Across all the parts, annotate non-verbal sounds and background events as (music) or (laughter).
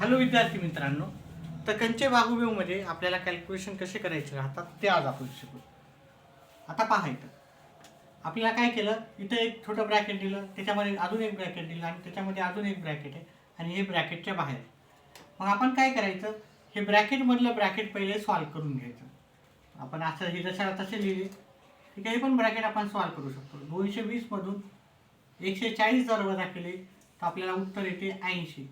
Hello विद्यार्थी मित्रांनो तर कंचे बाहुव्यूमध्ये आपल्याला कॅल्क्युलेशन कसे करायचे राहतात ते आज आपण शिकू. आता पहा इथं. आपल्याला काय केलं इथं एक छोटं ब्रॅकेट दिलं त्याच्यामध्ये अजून एक ब्रॅकेट दिलं आणि त्याच्यामध्ये अजून एक ब्रॅकेट आहे आणि हे ब्रॅकेटच्या बाहेर. आहे. मग आपण काय करायचं हे ब्रॅकेटमधलं ब्रॅकेट पहिले सॉल्व करून घ्यायचं. आपण असं हे जशा तसे लिहिले ठीक आहे हे पण ब्रॅकेट आपण सॉल्व करू शकतो. दोनशे वीसमधून एकशे चाळीस जर वजा केले तर आपल्याला उत्तर येते ऐंशी.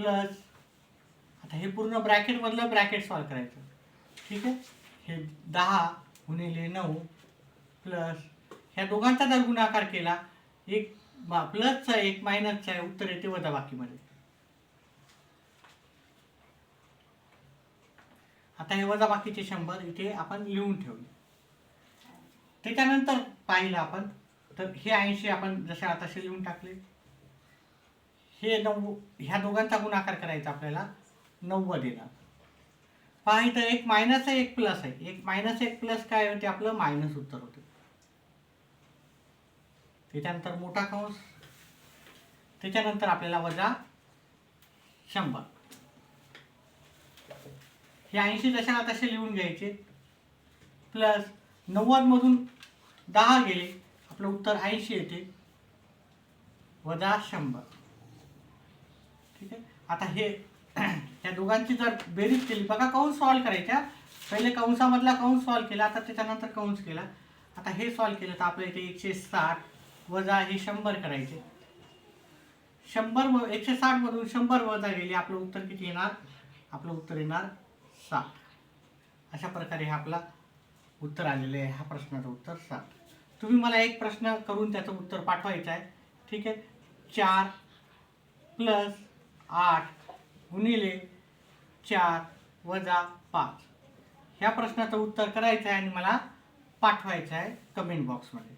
प्लस आता हे पूर्ण ब्रॅकेटमधलं ब्रॅकेट सॉल्व करायचं. ठीक आहे? हे दहा गुणिले नऊ प्लस ह्या दोघांचा जर गुणाकार केला एक प्लसचा एक मायनसचा आहे उत्तर येते वजा बाकीमध्ये. आता हे वजा बाकीचे शंभर इथे आपण लिहून ठेवले. त्याच्यानंतर पाहिलं आपण तर हे ऐंशी आपण जसे आताशी लिहून टाकले. हे नव्व ह्या दोघांचा गुणाकार करायचा आपल्याला नव्वद येणार. पहा इथं एक मायनस आहे एक प्लस आहे. एक मायनस एक प्लस काय होते आपलं? मायनस उत्तर होते. त्याच्यानंतर मोठा कंस. त्याच्यानंतर आपल्याला वजा शंभर. हे ऐंशी दशाला तसे लिहून घ्यायचे. प्लस नव्वदमधून दहा गेले आपलं उत्तर ऐंशी येते. वजा शंभर. ठीक आहे? आता हे (clears throat) त्या दोघांची जर बेरीज केली बघा कौन सॉल्व करायच्या? पहिले कंसामधला कंस सॉल्व केला? आता त्याच्यानंतर कंस केला? आता हे सॉल्व केलं तर आपल्या इथे एकशे साठ वजा हे शंभर करायचे. शंभर व एकशे साठमधून शंभर वजा गेली आपलं उत्तर किती येणार? आपलं उत्तर येणार साठ. अशा प्रकारे हे आपला उत्तर आलेलं आहे ह्या प्रश्नाचं उत्तर साठ. तुम्ही मला एक प्रश्न करून त्याचं उत्तर पाठवायचं आहे. ठीक आहे? चार प्लस आठ गुणिले चार वजा पाच. ह्या प्रश्नाचं उत्तर करायचं आहे आणि मला पाठवायचं आहे कमेंट बॉक्समध्ये